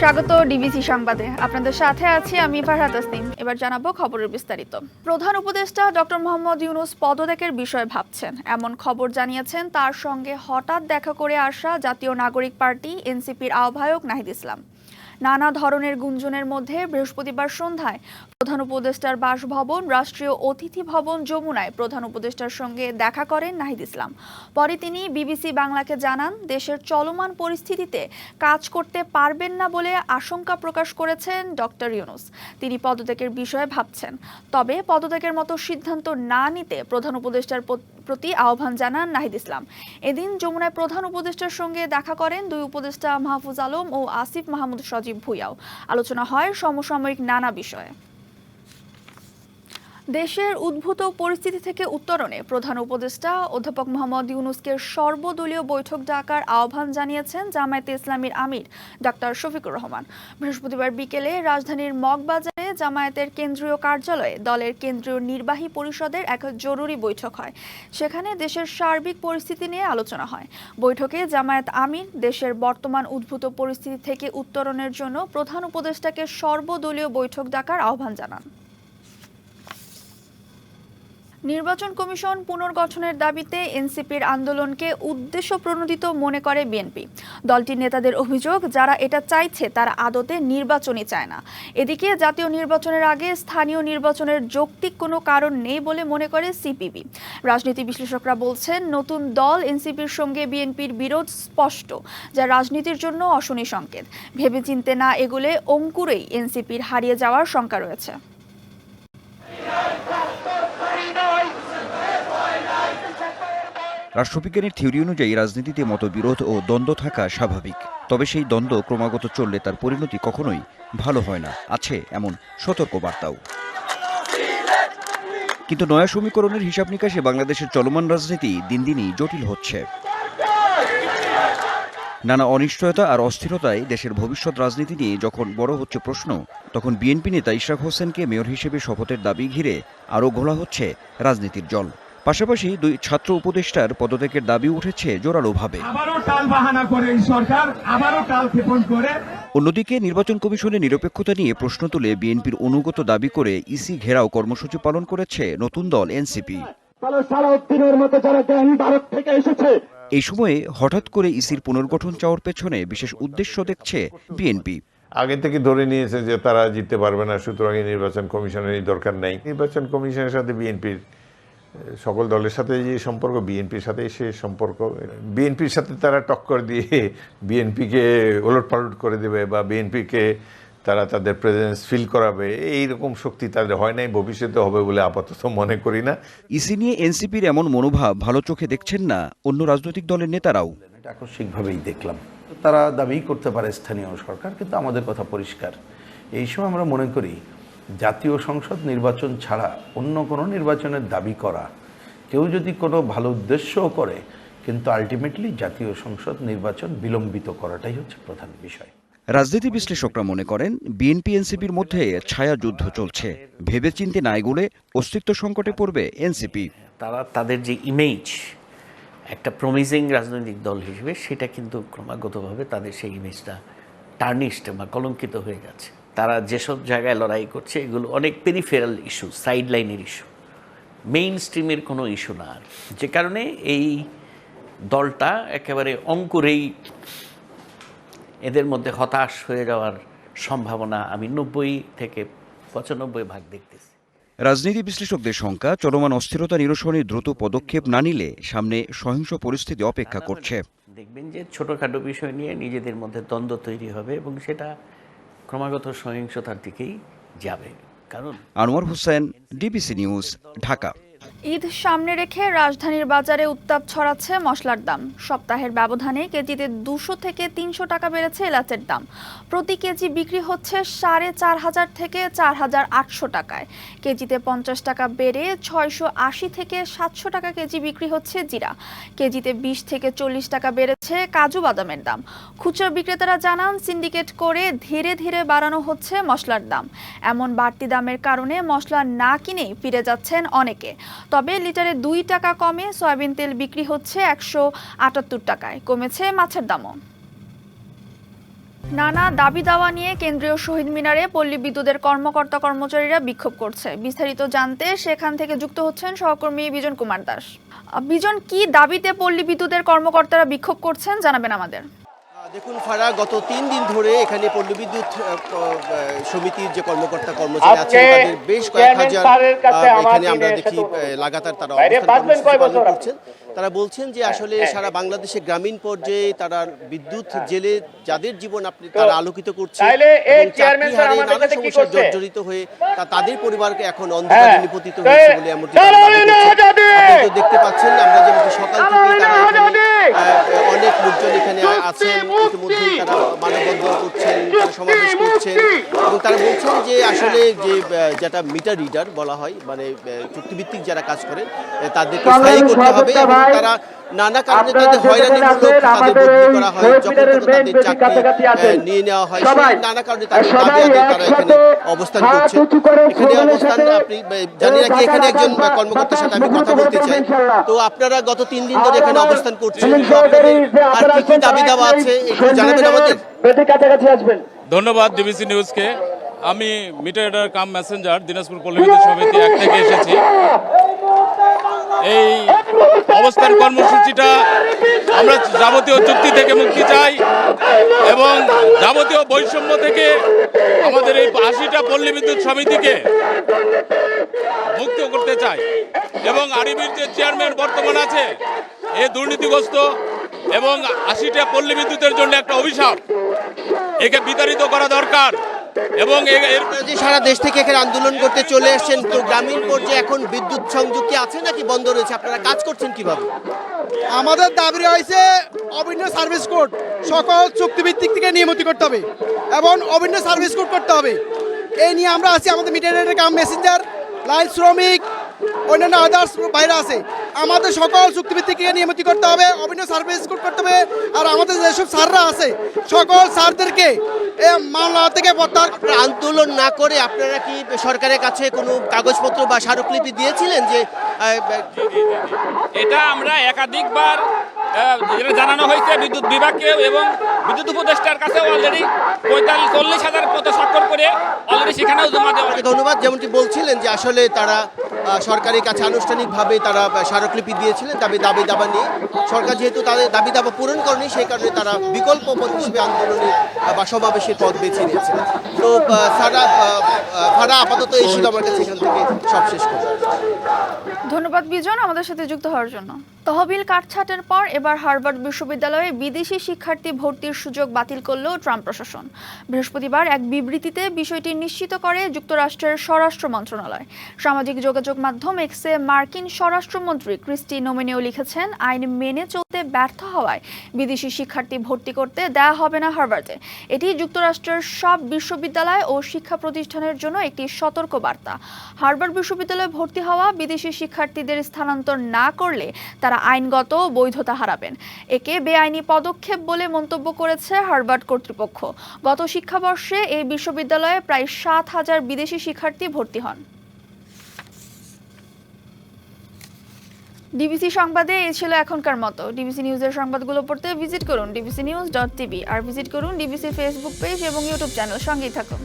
স্বাগত ডিবিসি সংবাদে। আপনাদের সাথে আছি আমি ফারহাত তাসনিম এবার জানাব খবরের বিস্তারিত। প্রধান উপদেষ্টা ডক্টর মোহাম্মদ ইউনুস পদত্যাগের বিষয়ে ভাবছেন। এমন খবর জানিয়েছেন তার সঙ্গে হঠাৎ দেখা করে আসা জাতীয় নাগরিক পার্টি, এনসিপির আহ্বায়ক নাহিদ ইসলাম। নানা ধরনের গুঞ্জনের মধ্যে বৃহস্পতিবার সন্ধ্যায় প্রধান উপদেষ্টার বাসভবন, রাষ্ট্রীয় অতিথি ভবন যমুনায় প্রধান উপদেষ্টার সঙ্গে দেখা করেন নাহিদ ইসলাম। পরে তিনি বিবিসি বাংলাকে জানান, দেশের চলমান পরিস্থিতিতে কাজ করতে পারবেন না বলে আশঙ্কা প্রকাশ করেছেন ডক্টর ইউনুস। তিনি পদত্যাগের বিষয়ে ভাবছেন। তবে পদত্যাগের মতো সিদ্ধান্ত না নিতে প্রধান উপদেষ্টার প্রতি আহ্বান জানান নাহিদ ইসলাম। এদিন যমুনায় প্রধান উপদেষ্টার সঙ্গে দেখা করেন দুই উপদেষ্টা মাহফুজ আলম ও আসিফ মাহমুদ সজীব ভুইয়াও। আলোচনা হয় সমসাময়িক নানা বিষয়ে। দেশের উদ্ভূত পরিস্থিতি থেকে উত্তরণে প্রধান উপদেষ্টা অধ্যাপক মোহাম্মদ ইউনুসকে সর্বদলীয় বৈঠক ডাকার আহ্বান জানিয়েছেন জামায়াতে ইসলামীর আমির ডাক্তার শফিকুর রহমান। বৃহস্পতিবার বিকেলে রাজধানীর মগবাজারে জামায়াতের কেন্দ্রীয় কার্যালয়ে দলের কেন্দ্রীয় নির্বাহী পরিষদের এক জরুরি বৈঠক হয়। সেখানে দেশের সার্বিক পরিস্থিতি নিয়ে আলোচনা হয়। বৈঠকে জামায়াত আমির দেশের বর্তমান উদ্ভূত পরিস্থিতি থেকে উত্তরণের জন্য প্রধান উপদেষ্টাকে সর্বদলীয় বৈঠক ডাকার আহ্বান জানান। নির্বাচন কমিশন পুনর্গঠনের দাবিতে এনসিপির আন্দোলনকে উদ্দেশ্য প্রণোদিত মনে করে বিএনপি। দলটির নেতাদের অভিযোগ, যারা এটা চাইছে তারা আদতে নির্বাচনই চায় না। এদিকে জাতীয় নির্বাচনের আগে স্থানীয় নির্বাচনের যৌক্তিক কোনো কারণ নেই বলে মনে করে সিপিবি। রাজনীতি বিশ্লেষকরা বলছেন, নতুন দল এনসিপির সঙ্গে বিএনপির বিরোধ স্পষ্ট, যা রাজনীতির জন্য অশনি সংকেত। ভেবেচিন্তে না এগুলে অঙ্কুরেই এনসিপির হারিয়ে যাওয়ার শঙ্কা রয়েছে। রাষ্ট্রবিজ্ঞানের থিওরি অনুযায়ী রাজনীতিতে মতবিরোধ ও দ্বন্দ্ব থাকা স্বাভাবিক। তবে সেই দ্বন্দ্ব ক্রমাগত চললে তার পরিণতি কখনোই ভালো হয় না। আছে এমন সতর্ক বার্তাও কিন্তু নয়া সমীকরণের হিসাব নিকাশে বাংলাদেশের চলমান রাজনীতি দিন দিনই জটিল হচ্ছে। নানা অনিশ্চয়তা আর অস্থিরতায় দেশের ভবিষ্যৎ রাজনীতি নিয়ে যখন বড় হচ্ছে প্রশ্ন, তখন বিএনপি নেতা ইশরাক হোসেনকে মেয়র হিসেবে শপথের দাবি ঘিরে আরও ঘোলা হচ্ছে রাজনীতির জল। পাশাপাশি দুই ছাত্র উপদেষ্টার পদত্যাগের দাবি উঠেছে জোরালোভাবে অন্যদিকে নির্বাচন কমিশনের নিরপেক্ষতা নিয়ে প্রশ্ন তুলে বিএনপির অনুগত দাবি করে ইসি ঘেরাও কর্মসূচি পালন করেছে নতুন দল এনসিপি। তাহলে সালাউদ্দিনের মতো যারা জ্ঞান ভারত থেকে এসেছে এই সময়ে হঠাৎ করে ইসির পুনর্গঠন চাওয়ার পেছনে বিশেষ উদ্দেশ্য দেখছে বিএনপি। আগে থেকে ধরে নিয়েছে যে তারা জিততে পারবে না সুতরাং নির্বাচন কমিশনের দরকার নেই। নির্বাচন কমিশনের সাথে বিএনপির সকল দলের সাথে যে সম্পর্ক বিএনপির সাথে সে সম্পর্ক বিএনপির সাথে তারা টক্কর দিয়ে বিএনপিকে ওলট পালট করে দেবে বা বিএনপিকে তারা তাদের প্রেজেন্স ফিল করাবে এই রকম শক্তি তাদের হয় নাই ভবিষ্যতে হবে বলে আপাতত মনে করি না। ইসি নিয়ে এনসিপির এমন মনোভাব ভালো চোখে দেখছেন না অন্য রাজনৈতিক দলের নেতারাও। এটা আকস্মিকভাবেই দেখলাম। তারা দাবি করতে পারে স্থানীয় সরকার কিন্তু আমাদের কথা পরিষ্কার। এই সময় আমরা মনে করি জাতীয় সংসদ নির্বাচন ছাড়া অন্য কোনো নির্বাচনের দাবি করা। কেউ যদি কোনো ভালো উদ্দেশ্যও করে কিন্তু আলটিমেটলি জাতীয় সংসদ নির্বাচন বিলম্বিত করাটাই হচ্ছে প্রধান বিষয়। রাজনীতি বিশ্লেষকরা মনে করেন বিএনপি এনসিপির মধ্যে ছায়া যুদ্ধ চলছে। ভেবেচিন্তে না এগোলে অস্তিত্ব সংকটে পড়বে এনসিপি। তারা তাদের যে ইমেজ একটা প্রমিজিং রাজনৈতিক দল হিসেবে সেটা কিন্তু ক্রমাগতভাবে তাদের সেই ইমেজটা টার্নিশড বা কলঙ্কিত হয়ে যাচ্ছে। তারা যেসব জায়গায় লড়াই করছে এগুলো অনেক পেরিফেরাল ইস্যু সাইড লাইনের ইস্যু মেইন স্ট্রিমের কোনো ইস্যু না আর। যে কারণে এই দলটা একেবারে অঙ্কুরেই এদের মধ্যে হতাশ হয়ে যাওয়ার সম্ভাবনা আমি নব্বই থেকে পঁচানব্বই ভাগ দেখতেছি। রাজনীতি বিশ্লেষকদের শঙ্কা চলমান অস্থিরতা নিরসনে দ্রুত পদক্ষেপ না নিলে সামনে সহিংস পরিস্থিতি অপেক্ষা করছে। দেখবেন যে ছোটোখাটো বিষয় নিয়ে নিজেদের মধ্যে দ্বন্দ্ব তৈরি হবে এবং সেটা ক্রমাগত সহিংসতার দিকেই যাবে। কারণ আনোয়ার হোসেন ডিবিসি নিউজ ঢাকা। ঈদ সামনে রেখে রাজধানীর বাজারে উত্তাপ ছড়াচ্ছে মশলার দাম। সপ্তাহের ব্যবধানে কেজিতে দুশো থেকে তিনশো টাকা বেড়েছে এলাচের দাম। প্রতি কেজি বিক্রি হচ্ছে সাড়ে চার হাজার থেকে চার হাজার আটশো টাকায়। কেজিতে পঞ্চাশ টাকা বেড়ে ছয়শো আশি থেকে সাতশো টাকা কেজি বিক্রি হচ্ছে জিরা। কেজিতে বিশ থেকে চল্লিশ টাকা বেড়েছে কাজু বাদামের দাম। খুচরা বিক্রেতারা জানান, সিন্ডিকেট করে ধীরে ধীরে বাড়ানো হচ্ছে মশলার দাম। এমন বাড়তি দামের কারণে মশলা না কিনেই ফিরে যাচ্ছেন অনেকে। তবে লিটারে দুই টাকা কমে সয়াবিন তেল বিক্রি হচ্ছে একশো আটাত্তর টাকায়। কমেছে মাছের দামও। নানা দাবি দাওয়া নিয়ে কেন্দ্রীয় শহীদ মিনারে পল্লী বিদ্যুতের কর্মকর্তা কর্মচারীরা বিক্ষোভ করছে। বিস্তারিত জানতে সেখান থেকে যুক্ত হচ্ছেন সহকর্মী বিজন কুমার দাস। বিজন, কি দাবিতে পল্লী বিদ্যুতের কর্মকর্তারা বিক্ষোভ করছেন জানাবেন আমাদের। দেখুন ফারা গত তিন দিন ধরে এখানে পল্লী বিদ্যুৎ সমিতির যে কর্মকর্তা কর্মচারী আছেন তাদের বেশ কয়েক হাজার এখানে আমরা দেখি লাগাতার তারা অবস্থান কর্মসূচি পালন করছেন। তারা বলছেন যে আসলে সারা বাংলাদেশে গ্রামীণ পর্যায়ে তারা বিদ্যুৎ জেলে যাদের জীবন আপনি তারা আলোকিত করছে এবং নানা সমস্যায় জর্জরিত হয়ে তা- তাদের পরিবারকে এখন অন্ধকারে নিপতিত হয়েছে বলে এমনটি দেখতে পাচ্ছেন আমরা যেমন সকাল থেকে তারা অনেক লোকজন এখানে আছেন ইতিমধ্যেই তারা মানববন্ধন করছেন সমাবেশ করছেন। এবং তারা বলছেন যে আসলে যে যেটা মিটার রিডার বলা হয় মানে চুক্তিভিত্তিক যারা কাজ আহ, তাদেরকে স্থায়ী করতে হবে এবং তারা নানা কারণে তাদের হয়রানিমূলক তাদের বদলি করা হয় যখন তাদের চাকরি নিয়ে নেওয়া হয় নানা কারণে তাদের দাবি তারা এখানে অবস্থান করছে এখানে অবস্থান আপনি জানি রাখি এখানে একজন কর্মকর্তার সাথে আমি কথা বলতে চাই। তো আপনারা গত তিন দিন ধরে এখানে অবস্থান করছেন আর কি কি দাবি দাওয়া আছে একটু জানাবেন আমাদের? কাছাকাছি আসবেন। ধন্যবাদ ডিবিসি নিউজকে। আমি meter cum messenger, Dinajpur Palli Bidyut Samity এক থেকে এসেছি। এই অবস্থান কর্মসূচিটা আমরা যাবতীয় চুক্তি থেকে মুক্তি চাই এবং যাবতীয় বৈষম্য থেকে আমাদের এই আশিটা পল্লী বিদ্যুৎ সমিতিকে মুক্ত করতে চাই এবং আরিবির যে চেয়ারম্যান বর্তমান আছে, এ দুর্নীতিগ্রস্ত এবং আশিটা পল্লী বিদ্যুতের জন্য একটা অভিশাপ একে বিতাড়িত করা দরকার। এবং সারা দেশ থেকে এখানে আন্দোলন করতে চলে এসেছেন তো গ্রামীণ পর্যায়ে এখন বিদ্যুৎ সংযোগ কি আছে নাকি বন্ধ রয়েছে? আপনারা কাজ করছেন কীভাবে? আমাদের দাবি রয়েছে অভিন্ন সার্ভিস কোড সকল চুক্তিভিত্তিক থেকে নিয়মিত করতে হবে এবং অভিন্ন সার্ভিস কোড করতে হবে। এই নিয়ে আমরা আছি আমাদের মিটারের কাম মেসেঞ্জার লাইন শ্রমিক অন্যান্য আদার্স বাইরে আছে। আমাদের সকল চুক্তিভিত্তিক নিয়মিত করতে হবে অভিন্ন সার্ভিস করতে হবে আর আমাদের যেসব স্যাররা আছে সকল স্যারদেরকে এ মামলা থেকে প্রত্যাহার আপনারা আন্দোলন না করে আপনারা কি সরকারের কাছে কোনো কাগজপত্র বা স্মারকলিপি দিয়েছিলেন যে এটা আমরা একাধিকবার যেটা জানানো হয়েছে বিদ্যুৎ বিভাগকে এবং বিদ্যুৎ উপদেষ্টার কাছে অলরেডি পঁয়তাল্লিশ চল্লিশ হাজার মতো স্বাক্ষর করে অলরেডি সেখানেও জমা দেওয়া ধন্যবাদ। যেমনটি বলছিলেন যে আসলে তারা সরকারের কাছে আনুষ্ঠানিকভাবে তারা স্মারকলিপি দিয়েছিলেন দাবি দাবি দাবা নিয়ে। সরকার যেহেতু তাদের দাবি দাবা পূরণ করেনি সেই কারণে তারা বিকল্প পথ হিসেবে আন্দোলনের আহ, বা সমাবেশের পথ বেছে নিয়েছেন তো সারা ফারা আপাতত এই ছিল আমার কাছে এখান থেকে সব শেষ করব ধন্যবাদ বিজন আমাদের সাথে যুক্ত হওয়ার জন্য। তহবিল কাটছাটের পর এবার হার্ভার্ড বিশ্ববিদ্যালয়ে বিদেশি শিক্ষার্থী ভর্তির সুযোগ বাতিল করল ট্রাম্প প্রশাসন। বৃহস্পতিবার এক বিবৃতিতে বিষয়টি নিশ্চিত করে যুক্তরাষ্ট্রের স্বরাষ্ট্র মন্ত্রণালয়। সামাজিক যোগাযোগ মাধ্যম এক্সে মার্কিন স্বরাষ্ট্রমন্ত্রী ক্রিস্টি নোমেনিও লিখেছেন, আইন মেনে চলতে ব্যর্থ হওয়ায় বিদেশি শিক্ষার্থী ভর্তি করতে দেয়া হবে না হার্ভার্ডে। এটি যুক্তরাষ্ট্রের সব বিশ্ববিদ্যালয় ও শিক্ষা প্রতিষ্ঠানের জন্য একটি সতর্ক বার্তা। হার্ভার্ড বিশ্ববিদ্যালয়ে ভর্তি হওয়া বিদেশি শিক্ষার্থীদের স্থানান্তর না করলে তারা আইনগত বৈধতা হারাবেন। একে বেআইনি পদক্ষেপ বলে মন্তব্য করেছে হার্ভার্ড কর্তৃপক্ষ। গত শিক্ষাবর্ষে এই বিশ্ববিদ্যালয়ে প্রায় সাত হাজার বিদেশি শিক্ষার্থী ভর্তি হন। ডিবিসি সংবাদে এ ছিল এখনকার মতো। ডিবিসি নিউজের সংবাদগুলো পড়তে ভিজিট করুন ডিবিসি নিউজ ডট টিভি আর ভিজিট করুন ডিবিসি ফেসবুক পেজ এবং ইউটিউব চ্যানেল সঙ্গেই থাকুন।